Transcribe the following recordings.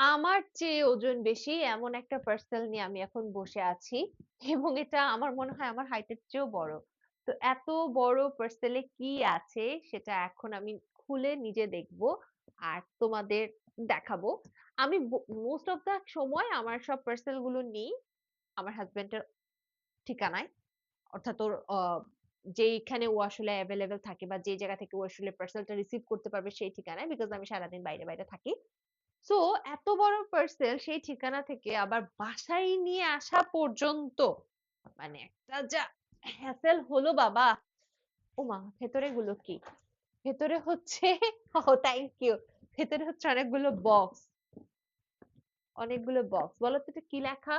আমার চেয়ে ওজন বেশি এমন একটা পার্সেল নিয়ে আমি এখন বসে আছি। এবং এটা আমার মনে হয় আমার হাইটের চেয়েও বড়। তো এত বড় পার্সেলে কি আছে সেটা এখন আমি খুলে নিজে দেখব আর তোমাদের দেখাবো। আমি মোস্ট অফ দা সময় আমার সব পার্সেলগুলো নিই আমার হাজবেন্ডের ঠিকানায়। অর্থাৎ ওর যেইখানে ও আসলে অ্যাভেলেবেল থাকে বা যে জায়গা থেকে ও আসলে পার্সেলটা রিসিভ করতে পারবে সেই ঠিকানায় বিকজ আমি সারাদিন বাইরে বাইরে থাকি। সো এত বড় পার্সেল সেই ঠিকানা থেকে আবার বাসায় নিয়ে আসা পর্যন্ত মানে একটা যা হ্যাসেল হলো বাবা। ও মা, ভেতরে গুলো কি? ভেতরে হচ্ছে ও থ্যাংক ইউ ভেতরে হচ্ছে অনেকগুলো বক্স অনেকগুলো বক্স বলো তো এটা কি লেখা?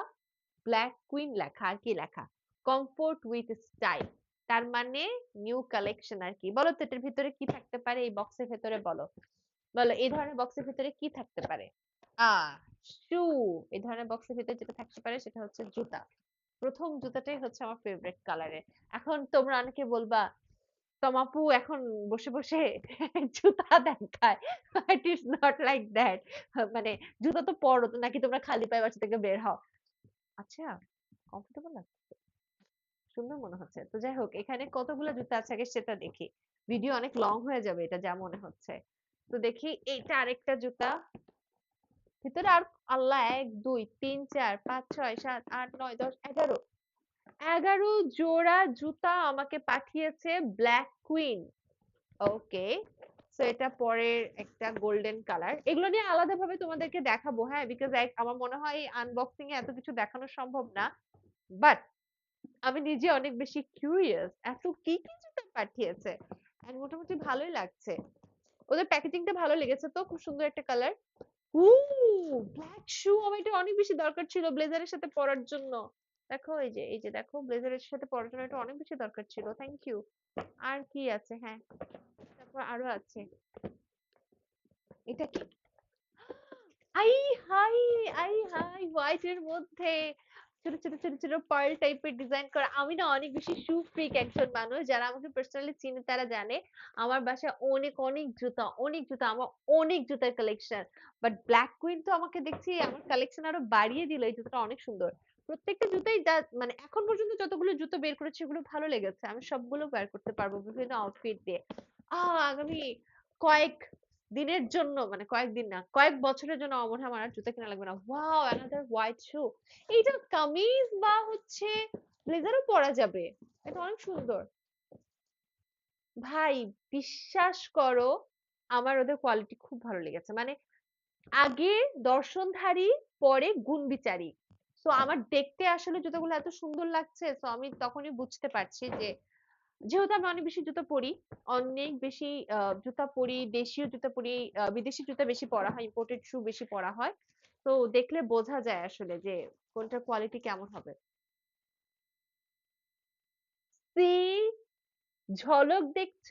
ব্ল্যাক কুইন লেখা। আর কি লেখা? কমফোর্ট উইথ স্টাইল তার মানে নিউ কালেকশন আর কি। বলো তো এটার ভিতরে কি থাকতে পারে? এই বক্সের ভেতরে বলো। বলো, এই ধরনের বক্সের ভিতরে কি থাকতে পারে? আহ শু এই ধরনের বক্সের ভিতরে যেটা থাকতে পারে সেটা হচ্ছে জুতা। প্রথম জুতাটাই হচ্ছে আমার ফেভারিট কালারের এখন তোমরা অনেকে বলবা তমাপু এখন বসে বসে জুতা দেখায়। It is not like that মানে জুতা তো পরো, তো নাকি তোমরা খালি পায়ে বাসা থেকে বের হও? আচ্ছা কমফোর্টেবল লাগছে সুন্দর মনে হচ্ছে। তো যাই হোক, এখানে কতগুলো জুতা আছে আগে সেটা দেখি। ভিডিও অনেক লং হয়ে যাবে এটা যা মনে হচ্ছে। তো দেখি এইটা আরেকটা জুতা। ভিতরে আর আল্লাহ এক দুই তিন চার পাঁচ ছয় সাত আট নয় দশ এগারো। এগারো জোড়া জুতা আমাকে পাঠিয়েছে ব্ল্যাক কুইন ওকে সো এটা পরের একটা গোল্ডেন কালার এগুলো নিয়ে আলাদাভাবে তোমাদেরকে দেখাবো হ্যাঁ বিকজ আমার মনে হয় আনবক্সিং এ এত কিছু দেখানো সম্ভব না। বাট আমি নিজে অনেক বেশি কিউরিয়াস এত কি কি জুতা পাঠিয়েছে? মোটামুটি ভালোই লাগছে। ওদের প্যাকেজিংটা ভালো লেগেছে তো খুব সুন্দর একটা কালার উ ব্ল্যাক শু আমার এটা অনেক বেশি দরকার ছিল ব্লেজারের সাথে পরার জন্য। দেখো এই যে এই যে দেখো ব্লেজারের সাথে পরার জন্য এটা অনেক বেশি দরকার ছিল। থ্যাংক ইউ আর কি আছে? হ্যাঁ। তারপর আরও আছে। এটা কি? আই হাই আই হাই হোয়াইট এর মধ্যে। ছোট ছোট ছোট ছোট পার্ল টাইপের ডিজাইন করা। আমি না অনেক বেশি শু ফ্রিক একজন মানুষ, যারা আমাকে পার্সোনালি চিনে তারা জানে। আমার বাসায় অনেক অনেক জুতা অনেক জুতা, আমার অনেক জুতার কালেকশন বাট ব্ল্যাক কুইন তো আমাকে দেখছি, আমার কালেকশন আরও বাড়িয়ে দিল, এই জুতাটা অনেক সুন্দর। প্রত্যেকটা জুতাই যা মানে এখন পর্যন্ত যতগুলো জুতো বের করেছে, সেগুলো ভালো লেগেছে। আমি সবগুলো বের করতে পারব বিভিন্ন আউটফিট দিয়ে। আহ, আগামী কয়েক দিনের জন্য মানে কয়েকদিন না, কয়েক বছরের জন্য মনে আমার আর জুতা কেনা লাগবে না। ওয়াও অ্যানাদার হোয়াইট শু এইটা কামিজ বা হচ্ছে ব্লেজারও পরা যাবে। এটা অনেক সুন্দর। ভাই, বিশ্বাস করো, আমার ওদের কোয়ালিটি খুব ভালো লেগেছে। মানে আগে দর্শনধারী, পরে গুণ বিচারী তো আমার দেখতে আসলে জুতোগুলো এত সুন্দর লাগছে তো আমি তখনই বুঝতে পারছি যে যেহেতু আমি অনেক বেশি জুতো পরি অনেক বেশি আহ, জুতা পরি দেশীয় জুতা পরি আহ, বিদেশি জুতা বেশি পরা হয় ইম্পোর্টেড শু বেশি পরা হয়। তো দেখলে বোঝা যায় আসলে যে কোনটার কোয়ালিটি কেমন হবে। ঝলক দেখছ?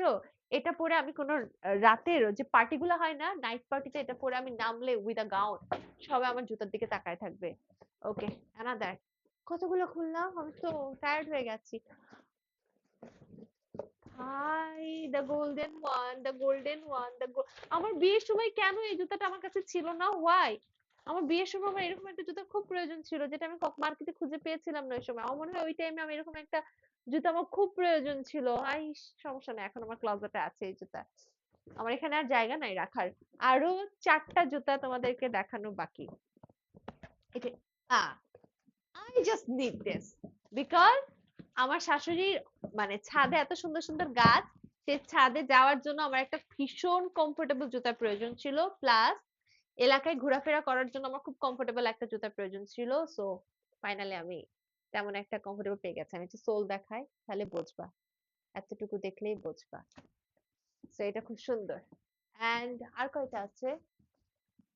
এটা পরে আমি কোনো রাতের যে পার্টি গুলো হয় না নাইট পার্টিতে এটা পরে আমি নামলে উইথ আ গাউন সবাই আমার জুতার দিকে তাকায় থাকবে। ওকে অ্যানাদার কতগুলো খুললাম? আমি তো টায়ার্ড হয়ে গেছি। Hi the golden one the golden one the আমার বিয়ের সময় কেন এই জুতাটা আমার কাছে ছিল না? ওয়াই আমার বিয়ের সময় আমার এরকম একটা জুতার খুব প্রয়োজন ছিল, যেটা আমি মার্কেটে খুঁজে পেয়েছিলাম না ওই সময়। আমার মনে হয় ওই টাইমে আমি এরকম একটা জুতা আমার খুব প্রয়োজন ছিল। আই, সমস্যা নাই, এখন আমার ক্লোজেটে আছে এই জুতা। আমার এখানে আর জায়গা নাই রাখার। আরও চারটা জুতা তোমাদেরকে দেখানো বাকি। এটা I just need this because আমার শাশুড়ির মানে ছাদে এত সুন্দর সুন্দর গাছ সে ছাদে যাওয়ার জন্য আমার একটা ভীষণ কমফোর্টেবল জুতার প্রয়োজন ছিল। প্লাস এলাকায় ঘোরাফেরা করার জন্য আমার খুব কমফোর্টেবল একটা জুতার প্রয়োজন ছিল। সো ফাইনালি আমি তেমন একটা কমফোর্টেবল পেয়ে গেছি। আমি সোল দেখাই, তাহলে বুঝবা। এতটুকু দেখলেই বুঝবা। সো এটা খুব সুন্দর। অ্যান্ড আর কয়টা আছে?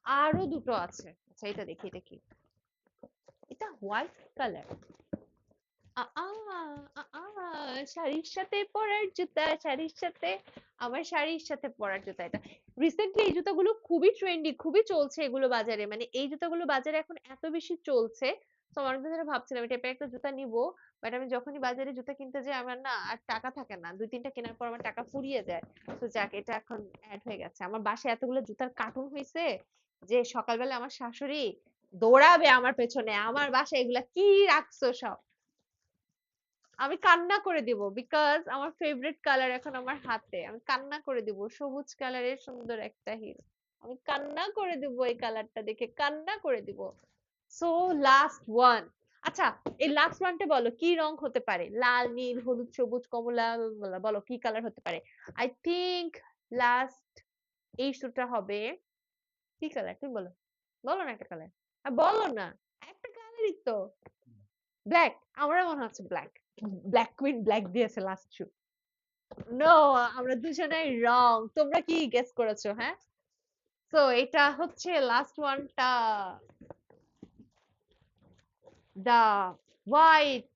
আরও দুটো আছে। আচ্ছা এটা দেখি, এটা কি? এটা হোয়াইট কালার শাড়ির সাথে পরার জুতা, শাড়ির সাথে আমার শাড়ির সাথে পরার জুতা এটা। রিসেন্টলি এই জুতাগুলো খুবই ট্রেন্ডি খুবই চলছে এগুলো বাজারে। মানে এই জুতাগুলো বাজারে এখন এত বেশি চলছে তো অনেকদিন ধরে ভাবছিলাম এই টাইপের একটা জুতা নিবো বাট আমি যখনই বাজারে জুতা কিনতে যাই, আমার না আর টাকা থাকে না। দুই, তিনটা কেনার পর আমার টাকা ফুরিয়ে যায়। তো যাক, এটা এখন অ্যাড হয়ে গেছে। আমার বাসায় এতগুলো জুতার কার্টুন হয়েছে যে সকালবেলা আমার শাশুড়ি দৌড়াবে আমার পেছনে। আমার বাসায় এগুলা কি রাখছো সব? আমি কান্না করে দিব বিকজ আমার ফেভারিট কালার এখন আমার হাতে। আমি কান্না করে দিব সবুজ কালারের সুন্দর একটা হিরো আমি কান্না করে দিব এই কালারটা দেখে কান্না করে দিব। সো লাস্ট ওয়ান আচ্ছা এই লাস্ট ওয়ানটা বলো কি রং হতে পারে? লাল নীল হলুদ সবুজ কমলা বলো, কি কালার হতে পারে? আই থিংক লাস্ট এই শুটা হবে কি কালার তুমি বলো। বলো না একটা কালার বলো না একটা কালারই তো। ব্ল্যাক আমার মনে হচ্ছে ব্ল্যাক ব্ল্যাক কুইন ব্ল্যাক দিয়েছে লাস্ট শু নো আমরা দুজনেই রং তোমরা কি গেস করেছ হ্যাঁ? তো এটা হচ্ছে লাস্ট ওয়ানটা the white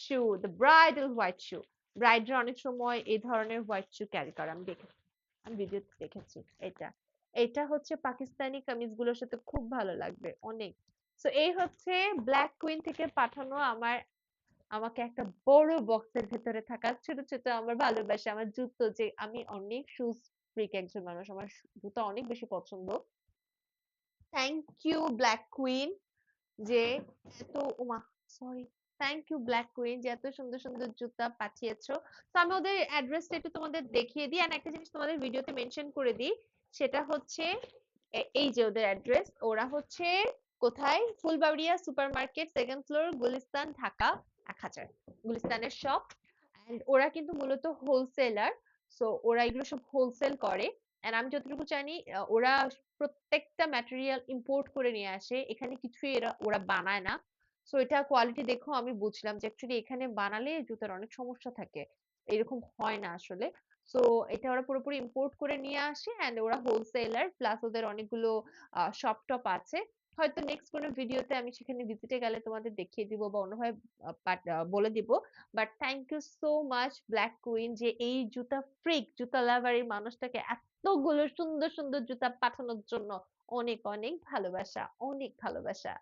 shoe the bridal white shoe ব্রাইডরা অনেক সময় এই ধরনের হোয়াইট শু ক্যারি করে। আমি দেখেছি আমি ভিডিওতে দেখেছি এটা। এটা হচ্ছে পাকিস্তানি কামিজগুলোর সাথে খুব ভালো লাগবে, অনেক। তো এই হচ্ছে ব্ল্যাক কুইন থেকে পাঠানো আমার আমাকে একটা বড় বক্সের ভেতরে থাকা ছোট ছোট আমার ভালোবাসা, আমার জুতো যে আমি অনেক শুজ ফ্রিক একজন মানুষ। আমার জুতো অনেক বেশি পছন্দ। থ্যাংক ইউ ব্ল্যাক কুইন যে এত ওমা sorry thank you black queen যে এত সুন্দর সুন্দর জুতা পাঠিয়েছো। তো আমি ওদের অ্যাড্রেসটা একটু তোমাদের দেখিয়ে দিই। আর একটা জিনিস তোমাদের ভিডিওতে মেনশন করে দিই, সেটা হচ্ছে এই যে ওদের অ্যাড্রেস ওরা হচ্ছে কোথায়? Fulbaria super market second floor Gulistan, Dhaka. এক হাজার। গুলিস্তানের শপ এন্ড ওরা কিন্তু মূলত হোলসেলার সো ওরা এগুলো সব হোলসেল করে। এন্ড আমি যতটুকু জানি ওরা প্রত্যেকটা ম্যাটেরিয়াল ইম্পোর্ট করে নিয়ে আসে। এখানে কিছুই এরা, ওরা বানায় না। সো এটা কোয়ালিটি দেখো, আমি বুঝলাম যে অ্যাকচুয়ালি এখানে বানালে জুতার অনেক সমস্যা থাকে। এরকম হয় না আসলে। সো এটা ওরা পুরোপুরি ইম্পোর্ট করে নিয়ে আসে। এন্ড ওরা হোলসেলার প্লাস ওদের অনেকগুলো শপ টপ আছে। হয়তো নেক্সট কোনো ভিডিওতে আমি সেখানে ভিজিটে গেলে তোমাদের দেখিয়ে দিব বা অন্যভাবে বলে দিব। But thank you so much black queen যে এই জুতা ফ্রিক জুতা লাভারের মানুষটাকে এতগুলো সুন্দর সুন্দর জুতা পাঠানোর জন্য অনেক অনেক ভালোবাসা অনেক ভালোবাসা।